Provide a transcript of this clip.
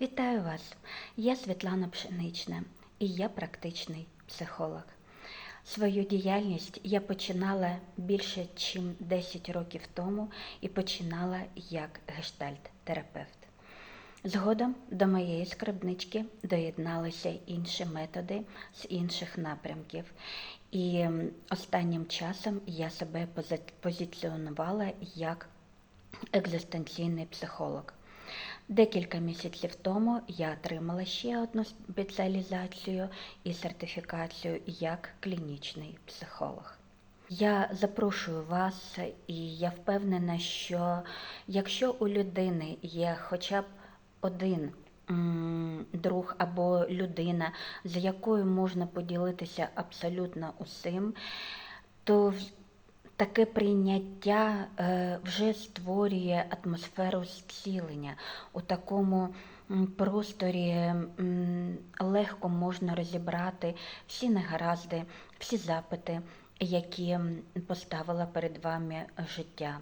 Вітаю вас! Я Світлана Пшенична і я практичний психолог. Свою діяльність я починала більше ніж 10 років тому і починала як гештальт-терапевт. Згодом до моєї скарбнички доєдналися інші методи з інших напрямків. І останнім часом я себе позиціонувала як екзистенційний психолог. Декілька місяців тому я отримала ще одну спеціалізацію і сертифікацію як клінічний психолог. Я запрошую вас, і я впевнена, що якщо у людини є хоча б один друг або людина, з якою можна поділитися абсолютно усім, то таке прийняття е, вже створює атмосферу зцілення. У такому просторі легко можна розібрати всі негаразди, всі запити, які поставила перед вами життя.